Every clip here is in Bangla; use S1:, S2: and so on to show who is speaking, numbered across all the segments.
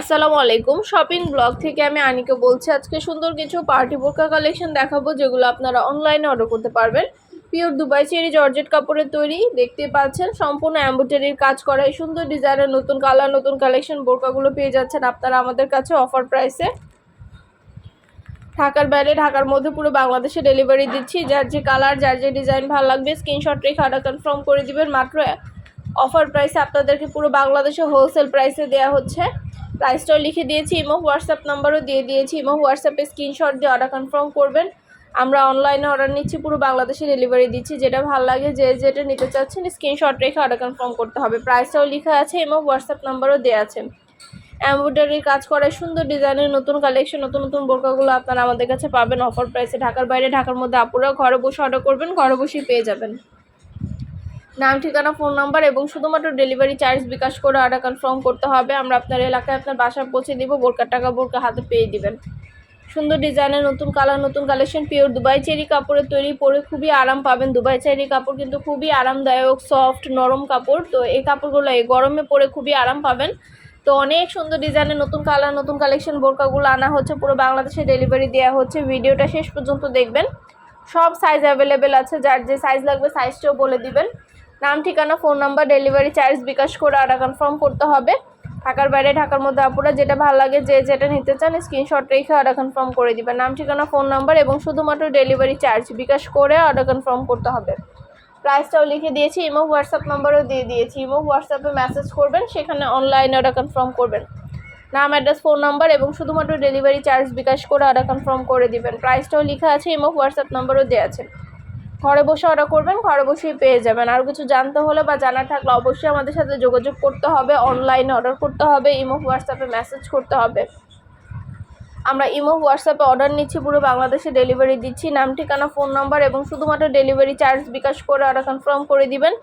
S1: আসসালামু আলাইকুম। শপিং ব্লগ থেকে আমি আনিকে বলছি, আজকে সুন্দর কিছু পার্টি বোরকা কালেকশন দেখাবো, যেগুলো আপনারা অনলাইনে অর্ডার করতে পারবেন। পিওর দুবাই চেরি জর্জেট কাপড়ের তৈরি দেখতে পাচ্ছেন, সম্পূর্ণ অ্যাম্বোটারির কাজ করা এই সুন্দর ডিজাইনের নতুন কালার নতুন কালেকশন বোরকাগুলো পেয়ে যাচ্ছেন আপনারা আমাদের কাছে অফার প্রাইসে ঢাকার বাইরে, ঢাকার মধ্যে পুরো বাংলাদেশে ডেলিভারি দিচ্ছি, যার যে কালার যার যে ডিজাইন ভালো লাগবে স্ক্রিনশট রেখে অর্ডার কনফার্ম করে দিবেন। মাত্র অফার প্রাইসে আপনাদেরকে পুরো বাংলাদেশে হোলসেল প্রাইসে দেওয়া হচ্ছে। প্রাইসটাও লিখে দিয়েছি ইমো হোয়াটসঅ্যাপ নাম্বারও দিয়ে দিয়েছি ইমো হোয়াটসঅ্যাপে স্ক্রিনশট দিয়ে অর্ডার কনফার্ম করবেন। আমরা অনলাইনে অর্ডার নিচ্ছি, পুরো বাংলাদেশে ডেলিভারি দিচ্ছি। যেটা ভালো লাগে, যে যেটা নিতে চাচ্ছেন স্ক্রিনশট রেখে অর্ডার কনফার্ম করতে হবে। প্রাইসটাও লেখা আছে, এবং হোয়াটসঅ্যাপ নাম্বারও দেওয়া আছে। এমব্রয়ডারির কাজ করায়, সুন্দর ডিজাইনের নতুন কালেকশন নতুন নতুন বোরকাগুলো আপনারা আমাদের কাছে পাবেন। অফার প্রাইসে ঢাকার বাইরে, ঢাকার মধ্যে আপুরা ঘরে বসে অর্ডার করবেন, ঘরে বসেই পেয়ে যাবেন। নাম, ঠিকানা, ফোন নাম্বার এবং শুধুমাত্র ডেলিভারি চার্জ বিকাশ করে অর্ডার কনফার্ম করতে হবে। আমরা আপনার এলাকায় আপনার বাসায় পৌঁছে দিব বোরকার টাকা বোরকা হাতে পেয়ে দিবেন। সুন্দর ডিজাইনের নতুন কালার, নতুন কালেকশন পিওর দুবাই চেরি কাপড়ের তৈরি পরে খুবই আরাম পাবেন। দুবাই চেরি কাপড় কিন্তু খুবই আরামদায়ক সফট নরম কাপড়। তো এই কাপড়গুলো এই গরমে পরে খুবই আরাম পাবেন। তো অনেক সুন্দর ডিজাইনের নতুন কালার, নতুন কালেকশন বোরকাগুলো আনা হচ্ছে। পুরো বাংলাদেশে ডেলিভারি দেওয়া হচ্ছে। ভিডিওটা শেষ পর্যন্ত দেখবেন। সব সাইজ অ্যাভেলেবেল আছে। যার যে সাইজ লাগবে সাইজটাও বলে দিবেন। নাম, ঠিকানা phone number delivery charge bKash করে অর্ডার কনফার্ম করতে হবে। ঢাকার বাইরে, ঢাকার মধ্যে আপুরা যেটা ভালো লাগে, যে যেটা নিতে চান স্ক্রিনশট রেখে অর্ডার কনফার্ম করে দিবেন নাম, ঠিকানা ফোন নাম্বার এবং শুধুমাত্র ডেলিভারি চার্জ বিকাশ করে অর্ডার কনফার্ম করতে হবে। প্রাইসটাও লিখে দিয়েছি ইমো হোয়াটসঅ্যাপ নাম্বারও দিয়ে দিয়েছি। ইমো হোয়াটসঅ্যাপে মেসেজ করবেন, সেখানে অনলাইনে অর্ডার কনফার্ম করবেন। নাম অ্যাড্রেস ফোন নাম্বার এবং শুধুমাত্র ডেলিভারি চার্জ বিকাশ করে অর্ডার কনফার্ম করে দিবেন। প্রাইসটাও লেখা আছে ইমো হোয়াটসঅ্যাপ নাম্বারও দেওয়া আছে। ঘরে বসে অর্ডার করবেন, ঘরে বসেই পেয়ে যাবেন। আর কিছু জানতে হলে বা জানার থাকলে অবশ্যই আমাদের সাথে যোগাযোগ করতে হবে। অনলাইনে অর্ডার করতে হবে ইমো হোয়াটসঅ্যাপে মেসেজ করতে হবে। আমরা ইমো হোয়াটসঅ্যাপে অর্ডার নিচ্ছি, পুরো বাংলাদেশে ডেলিভারি দিচ্ছি। নাম, ঠিকানা ফোন নাম্বার এবং শুধুমাত্র ডেলিভারি চার্জ বিকাশ করে অর্ডার কনফার্ম করে দিবেন।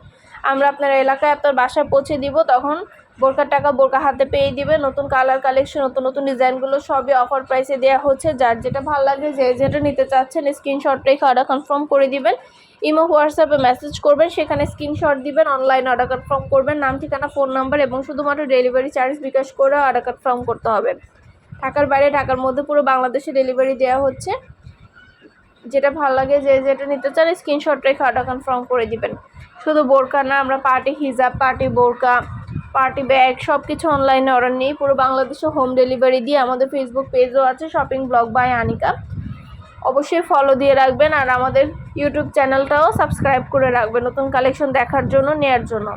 S1: আমরা আপনার এলাকায় আপনার বাসায় পৌঁছে দিব, তখন বোরকার টাকা বোরকা হাতে পেয়ে দিবে, নতুন কালার কালেকশন নতুন নতুন ডিজাইনগুলো সবই অফার প্রাইসে দেওয়া হচ্ছে। যার যেটা ভালো লাগে যে যেটা নিতে চাচ্ছেন স্ক্রিনশট রেখে অর্ডার কনফার্ম করে দিবেন। ইমো হোয়াটসঅ্যাপে মেসেজ করবেন, সেখানে স্ক্রিনশট দিবেন অনলাইন অর্ডার কনফার্ম করবেন। নাম, ঠিকানা ফোন নাম্বার এবং শুধুমাত্র ডেলিভারি চার্জ বিকাশ করে অর্ডার কনফার্ম করতে হবে। ঢাকার বাইরে, ঢাকার মধ্যে পুরো বাংলাদেশে ডেলিভারি দেওয়া হচ্ছে। যেটা ভালো লাগে, যে যেটা নিতে চান স্ক্রিনশট রেখে অর্ডার কনফার্ম করে দিবেন। শুধু বোরকা না, আমরা পার্টি হিজাব পার্টি বোরকা পার্টি ব্যাগ সব কিছু অনলাইনে অর্ডার নিই পুরো বাংলাদেশে হোম ডেলিভারি দিয়ে আমাদের ফেসবুক পেজও আছে শপিং ব্লগ বাই আনিকা অবশ্যই ফলো দিয়ে রাখবেন আর আমাদের ইউটিউব চ্যানেলটাও সাবস্ক্রাইব করে রাখবেন নতুন কালেকশন দেখার জন্য, নেয়ার জন্য।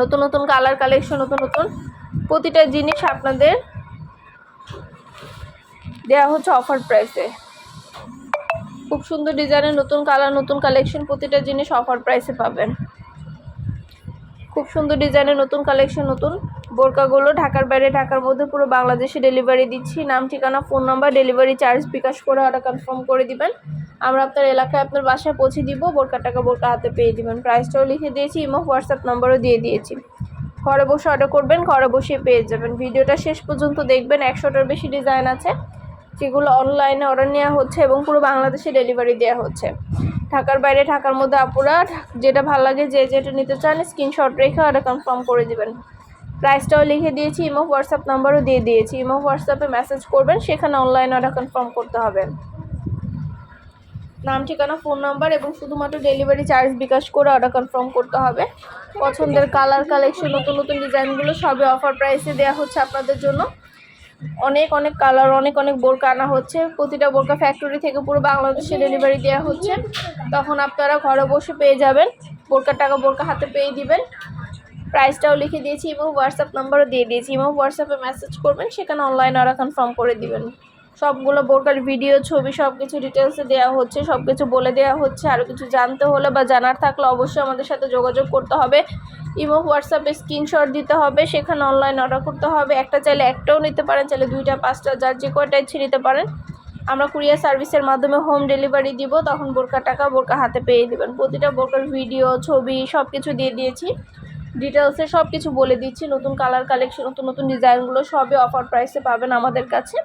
S1: নতুন নতুন কালার কালেকশন নতুন নতুন প্রতিটা জিনিস আপনাদের দেওয়া হচ্ছে অফার প্রাইসে খুব সুন্দর ডিজাইনের নতুন কালার নতুন কালেকশন প্রতিটা জিনিস অফার প্রাইসে পাবেন। খুব সুন্দর ডিজাইনের নতুন কালেকশন, নতুন বোরকাগুলো ঢাকার বাইরে, ঢাকার মধ্যে পুরো বাংলাদেশে ডেলিভারি দিচ্ছি। নাম, ঠিকানা phone number delivery charge bKash করে অর্ডার কনফার্ম করে দিবেন। আমরা আপনার এলাকায় আপনার বাসায় পৌঁছে দিব বোরকা টাকা বোরকা হাতে পেয়ে দিবেন। প্রাইসটাও লিখে দিয়েছি ইমো হোয়াটসঅ্যাপ নাম্বারও দিয়ে দিয়েছি। ঘরে বসে অর্ডার করবেন, ঘরে বসে পেয়ে যাবেন। ভিডিওটা শেষ পর্যন্ত দেখবেন, একশোটার বেশি ডিজাইন আছে, যেগুলো অনলাইনে অর্ডার নেওয়া হচ্ছে এবং পুরো বাংলাদেশে ডেলিভারি দেওয়া হচ্ছে। ঢাকার বাইরে, ঢাকার মধ্যে আপুরা যেটা ভালো লাগে, যে যেটা নিতে চান স্ক্রিনশট রেখে অর্ডার কনফার্ম করে দেবেন। প্রাইসটাও লিখে দিয়েছি ইমো হোয়াটসঅ্যাপ নাম্বারও দিয়ে দিয়েছি। ইমো হোয়াটসঅ্যাপে মেসেজ করবেন, সেখানে অনলাইনে অর্ডার কনফার্ম করতে হবে। নাম, ঠিকানা ফোন নাম্বার এবং শুধুমাত্র ডেলিভারি চার্জ বিকাশ করে অর্ডার কনফার্ম করতে হবে। পছন্দের কালার কালেকশন নতুন নতুন ডিজাইনগুলো সবই অফার প্রাইসে দেওয়া হচ্ছে আপনাদের জন্য। অনেক অনেক কালার অনেক অনেক বোরকা আনা হচ্ছে। প্রতিটা বোরকা ফ্যাক্টরি থেকে পুরো বাংলাদেশে ডেলিভারি দেওয়া হচ্ছে। তখন আপনারা ঘরে বসে পেয়ে যাবেন। বোরকার টাকা বোরকা হাতে পেয়ে দিবেন। প্রাইসটাও লিখে দিয়েছি, এবং হোয়াটসঅ্যাপ নাম্বারও দিয়ে দিয়েছি। এবং হোয়াটসঅ্যাপে মেসেজ করবেন, সেখানে অনলাইন অর্ডার কনফার্ম করে দিবেন। সবগুলো বোরকার ভিডিও ছবি সব কিছু ডিটেলসে দেওয়া হচ্ছে সব কিছু বলে দেওয়া হচ্ছে। আরও কিছু জানতে হলে বা জানার থাকলে অবশ্যই আমাদের সাথে যোগাযোগ করতে হবে। ইমো হোয়াটসঅ্যাপে স্ক্রিনশট দিতে হবে, সেখানে অনলাইন অর্ডার করতে হবে। একটা চাইলে একটাও নিতে পারেন, চাইলে দুইটা, পাঁচটা, যার যে কয়টা ইচ্ছে নিতে পারেন। আমরা কুরিয়ার সার্ভিসের মাধ্যমে হোম ডেলিভারি দিব, তখন বোরকা টাকা বোরকা হাতে পেয়ে দেবেন। প্রতিটা বোরকার ভিডিও ছবি সব কিছু দিয়ে দিয়েছি। ডিটেলসে সব কিছু বলে দিচ্ছি, নতুন কালার কালেকশন নতুন নতুন ডিজাইনগুলো সবই অফার প্রাইসে পাবেন আমাদের কাছে।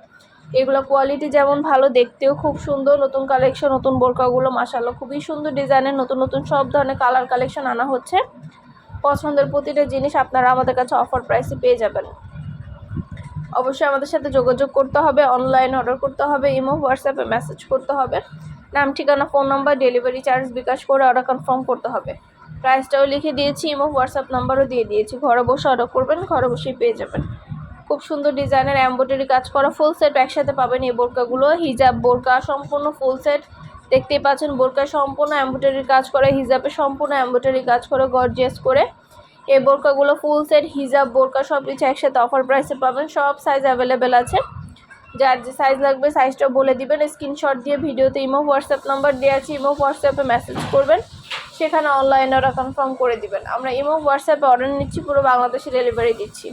S1: এগুলো কোয়ালিটি যেমন ভালো, দেখতেও খুব সুন্দর। নতুন কালেকশন নতুন বোরকাগুলো মাসাল্লাহ খুবই সুন্দর ডিজাইনের, নতুন নতুন সব ধরনের কালার কালেকশন আনা হচ্ছে। পছন্দের প্রতিটা জিনিস আপনারা আমাদের কাছে অফার প্রাইসে পেয়ে যাবেন। অবশ্যই আমাদের সাথে যোগাযোগ করতে হবে অনলাইন অর্ডার করতে হবে, ইমো হোয়াটসঅ্যাপে মেসেজ করতে হবে। নাম, ঠিকানা phone number delivery charge bKash করে অর্ডার কনফার্ম করতে হবে। প্রাইসটাও লিখে দিয়েছি, ইমো হোয়াটসঅ্যাপ নাম্বারও দিয়ে দিয়েছি। ঘরে বসে অর্ডার করবেন, ঘরে বসেই পেয়ে যাবেন। খুব সুন্দর ডিজাইনের এম্ব্রয়ডারি কাজ করা ফুল সেট একসাথে পাবেন এই বোরকাগুলো। হিজাব, বোরকা সম্পূর্ণ ফুল সেট দেখতেই পাচ্ছেন বোরকা সম্পূর্ণ এম্ব্রয়ডারি কাজ করে, হিজাবে সম্পূর্ণ এম্ব্রয়ডারি কাজ করে গর্জিয়াস করে। এই বোরকাগুলো ফুল সেট হিজাব, বোরকা সব কিছু একসাথে অফার প্রাইসে পাবেন, সব সাইজ অ্যাভেলেবেল আছে। যার যে সাইজ লাগবে সাইজটা বলে দিবেন স্ক্রিনশট দিয়ে ভিডিওতে ইমো, হোয়াটসঅ্যাপ নাম্বার দেওয়া আছে, ইমো, হোয়াটসঅ্যাপে মেসেজ করবেন। সেখানে অনলাইনে ওরা কনফার্ম করে দিবেন। আমরা ইমো, হোয়াটসঅ্যাপে অর্ডার নিচ্ছি, পুরো বাংলাদেশে ডেলিভারি দিচ্ছি।